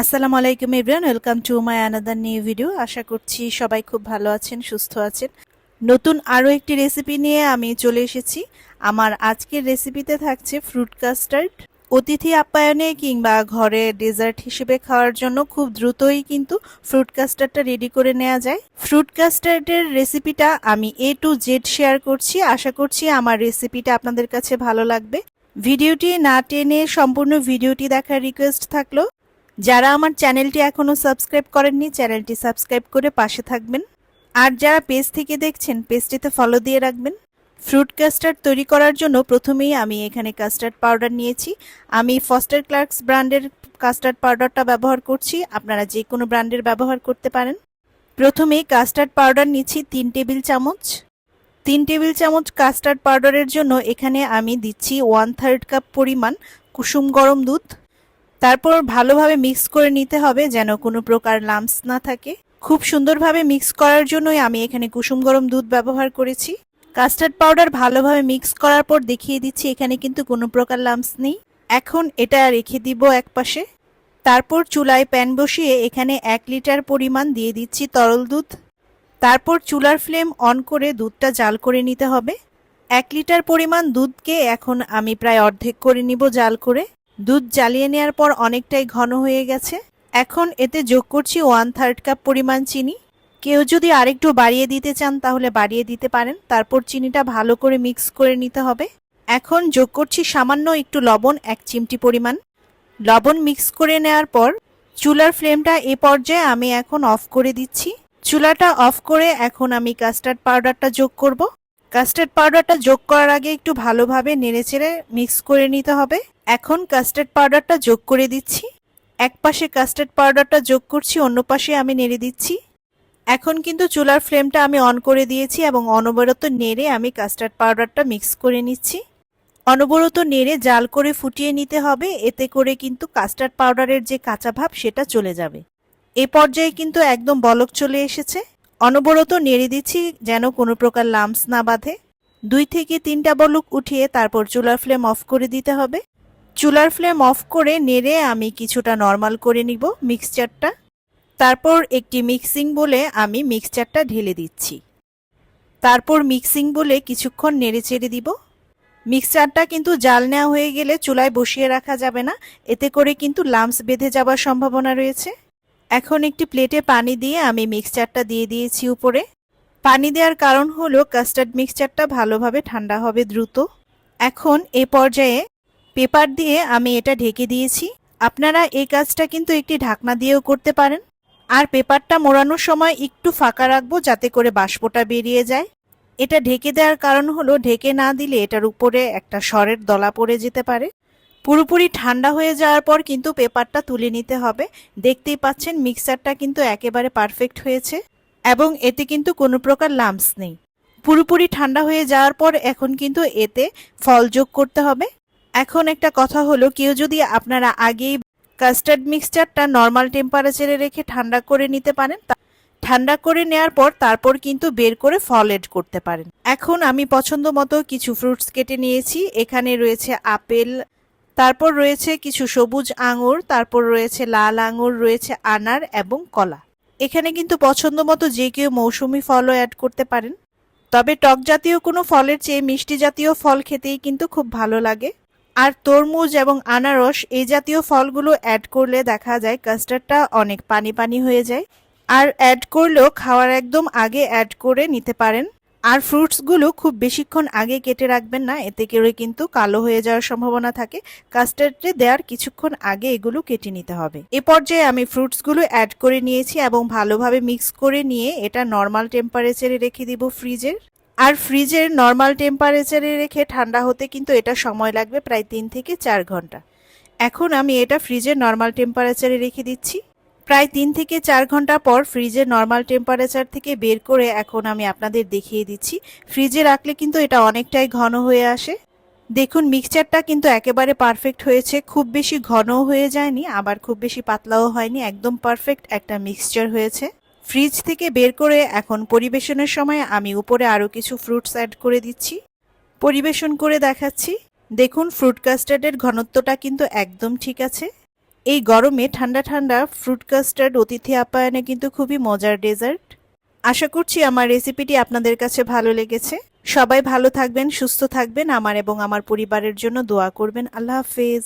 আসসালামু আলাইকুম Ibran, welcome to my another new video. আশা করছি সবাই খুব ভালো আছেন, সুস্থ আছেন। নতুন আরও একটি রেসিপি নিয়ে আমি চলে এসেছি। আমার আজকের রেসিপিতে থাকছে ফ্রুট কাস্টার্ড। অতিথি আপ্যায়নে কিংবা ঘরে ডেজার্ট হিসেবে খাওয়ার জন্য খুব দ্রুতই কিন্তু ফ্রুট কাস্টার্ডটা রেডি করে নেওয়া যায়। ফ্রুট কাস্টার্ডের রেসিপিটা আমি এ টু জেড শেয়ার করছি। আশা করছি আমার রেসিপিটা আপনাদের কাছে ভালো লাগবে। ভিডিওটি না টেনে সম্পূর্ণ ভিডিওটি দেখার রিকোয়েস্ট থাকল। যারা আমার চ্যানেলটি এখনও সাবস্ক্রাইব করেননি, চ্যানেলটি সাবস্ক্রাইব করে পাশে থাকবেন। আর যারা পেজ থেকে দেখছেন, পেজটিতে ফলো দিয়ে রাখবেন। ফ্রুট কাস্টার্ড তৈরি করার জন্য প্রথমেই আমি এখানে কাস্টার্ড পাউডার নিয়েছি। আমি ফস্টার ক্লার্কস ব্র্যান্ডের কাস্টার্ড পাউডারটা ব্যবহার করছি। আপনারা যে কোনো ব্র্যান্ডের ব্যবহার করতে পারেন। প্রথমে কাস্টার্ড পাউডার নিচ্ছি তিন টেবিল চামচ। তিন টেবিল চামচ কাস্টার্ড পাউডারের জন্য এখানে আমি দিচ্ছি ওয়ান থার্ড কাপ পরিমাণ কুসুম গরম দুধ। তারপর ভালোভাবে মিক্স করে নিতে হবে যেন কোনো প্রকার লাম্পস না থাকে। খুব সুন্দরভাবে মিক্স করার জন্যই আমি এখানে কুসুম গরম দুধ ব্যবহার করেছি। কাস্টার্ড পাউডার ভালোভাবে মিক্স করার পর দেখিয়ে দিচ্ছি, এখানে কিন্তু কোনো প্রকার লাম্পস নেই। এখন এটা রেখে দিব একপাশে। তারপর চুলায় প্যান বসিয়ে এখানে এক লিটার পরিমাণ দিয়ে দিচ্ছি তরল দুধ। তারপর চুলার ফ্লেম অন করে দুধটা জাল করে নিতে হবে। এক লিটার পরিমাণ দুধকে এখন আমি প্রায় অর্ধেক করে নিব জাল করে। দুধ জ্বালিয়ে নেওয়ার পর অনেকটাই ঘন হয়ে গেছে। এখন এতে যোগ করছি ওয়ান থার্ড কাপ পরিমাণ চিনি। কেউ যদি আরেকটু বাড়িয়ে দিতে চান তাহলে বাড়িয়ে দিতে পারেন। তারপর চিনিটা ভালো করে মিক্স করে নিতে হবে। এখন যোগ করছি সামান্য একটু লবণ, এক চিমটি পরিমাণ। লবণ মিক্স করে নেওয়ার পর চুলার ফ্লেমটা এ পর্যায়ে আমি এখন অফ করে দিচ্ছি। চুলাটা অফ করে এখন আমি কাস্টার্ড পাউডারটা যোগ করব। কাস্টার্ড পাউডারটা যোগ করার আগে একটু ভালোভাবে নেড়েচেড়ে মিক্স করে নিতে হবে। এখন কাস্টার্ড পাউডারটা যোগ করে দিচ্ছি। এক পাশে কাস্টার্ড পাউডারটা যোগ করছি, অন্য পাশে আমি নেড়ে দিচ্ছি। এখন কিন্তু চুলার ফ্লেমটা আমি অন করে দিয়েছি এবং অনবরত নেড়ে আমি কাস্টার্ড পাউডারটা মিক্স করে নিচ্ছি। অনবরত নেড়ে জাল করে ফুটিয়ে নিতে হবে, এতে করে কিন্তু কাস্টার্ড পাউডারের যে কাঁচা ভাব সেটা চলে যাবে। এ পর্যায়ে কিন্তু একদম বলক চলে এসেছে। অনবরত নেড়ে দিচ্ছি যেন কোনো প্রকার লাম্পস না বাঁধে। দুই থেকে তিনটা বলক উঠিয়ে তারপর চুলার ফ্লেম অফ করে দিতে হবে। চুলার ফ্লেম অফ করে নেড়ে আমি কিছুটা নর্মাল করে নিব মিক্সচারটা। তারপর একটি মিক্সিং বলে আমি মিক্সচারটা ঢেলে দিচ্ছি। তারপর মিক্সিং বলে কিছুক্ষণ নেড়ে চেড়ে দিব। মিক্সচারটা কিন্তু জাল নেওয়া হয়ে গেলে চুলায় বসিয়ে রাখা যাবে না, এতে করে কিন্তু লামস বেঁধে যাওয়ার সম্ভাবনা রয়েছে। এখন একটি প্লেটে পানি দিয়ে আমি মিক্সচারটা দিয়ে দিয়েছি উপরে। পানি দেওয়ার কারণ হলো কাস্টার্ড মিক্সচারটা ভালোভাবে ঠান্ডা হবে দ্রুত। এখন এ পর্যায়ে পেপার দিয়ে আমি এটা ঢেকে দিয়েছি। আপনারা এই কাজটা কিন্তু একটি ঢাকনা দিয়েও করতে পারেন। আর পেপারটা মোড়ানোর সময় একটু ফাঁকা রাখব যাতে করে বাষ্পটা বেরিয়ে যায়। এটা ঢেকে দেওয়ার কারণ হলো ঢেকে না দিলে এটার উপরে একটা সরের দলা পড়ে যেতে পারে। পুরোপুরি ঠান্ডা হয়ে যাওয়ার পর কিন্তু পেপারটা তুলে নিতে হবে। দেখতেই পাচ্ছেন মিক্সারটা কিন্তু একেবারে পারফেক্ট হয়েছে এবং এতে কিন্তু কোনো প্রকার লাম্পস নেই। পুরোপুরি ঠান্ডা হয়ে যাওয়ার পর এখন কিন্তু এতে ফল যোগ করতে হবে। এখন একটা কথা হলো, কেউ যদি আপনারা আগেই কাস্টার্ড মিক্সচারটা নর্মাল টেম্পারেচারে রেখে ঠান্ডা করে নিতে পারেন ঠান্ডা করে নেওয়ার পর তারপর কিন্তু বের করে ফল এড করতে পারেন। এখন আমি পছন্দ মতো কিছু ফ্রুটস কেটে নিয়েছি। এখানে রয়েছে আপেল, তারপর রয়েছে কিছু সবুজ আঙুর, তারপর রয়েছে লাল আঙুর, রয়েছে আনার এবং কলা। এখানে কিন্তু পছন্দ মতো যে কেউ মৌসুমি ফলও অ্যাড করতে পারেন। তবে টক জাতীয় কোনো ফলের চেয়ে মিষ্টি জাতীয় ফল খেতেই কিন্তু খুব ভালো লাগে। আর তরমুজ এবং আনারস এই জাতীয় ফলগুলো অ্যাড করলে দেখা যায় কাস্টার্ডটা অনেক পানি পানি হয়ে যায়। আর অ্যাড করলেও খাওয়ার একদম আগে অ্যাড করে নিতে পারেন। আর ফ্রুটসগুলো খুব বেশিক্ষণ আগে কেটে রাখবেন না, এতে করে কিন্তু কালো হয়ে যাওয়ার সম্ভাবনা থাকে। কাস্টার্ডে দেওয়ার কিছুক্ষণ আগে এগুলো কেটে নিতে হবে। এ পর্যায়ে আমি ফ্রুটসগুলো অ্যাড করে নিয়েছি এবং ভালোভাবে মিক্স করে নিয়ে এটা নর্মাল টেম্পারেচারে রেখে দিব ফ্রিজের আর ফ্রিজের নর্মাল টেম্পারেচারে রেখে ঠান্ডা হতে কিন্তু এটা সময় লাগবে প্রায় তিন থেকে চার ঘণ্টা। এখন আমি এটা ফ্রিজের নর্মাল টেম্পারেচারে রেখে দিচ্ছি। প্রায় তিন থেকে চার ঘণ্টা পর ফ্রিজের নর্মাল টেম্পারেচার থেকে বের করে এখন আমি আপনাদের দেখিয়ে দিচ্ছি। ফ্রিজে রাখলে কিন্তু এটা অনেকটাই ঘন হয়ে আসে। দেখুন, মিক্সচারটা কিন্তু একেবারে পারফেক্ট হয়েছে। খুব বেশি ঘনও হয়ে যায়নি, আবার খুব বেশি পাতলাও হয়নি। একদম পারফেক্ট একটা মিক্সচার হয়েছে। ফ্রিজ থেকে বের করে এখন পরিবেশনের সময় আমি উপরে আরও কিছু ফ্রুটস অ্যাড করে দিচ্ছি। পরিবেশন করে দেখাচ্ছি। দেখুন ফ্রুট কাস্টার্ডের ঘনত্বটা কিন্তু একদম ঠিক আছে। এই গরমে ঠান্ডা ঠান্ডা ফ্রুট কাস্টার্ড অতিথি আপ্যায়নে কিন্তু খুবই মজার ডেজার্ট আশা করছি আমার রেসিপিটি আপনাদের কাছে ভালো লেগেছে। সবাই ভালো থাকবেন, সুস্থ থাকবেন। আমার এবং আমার পরিবারের জন্য দোয়া করবেন। আল্লাহ হাফেজ।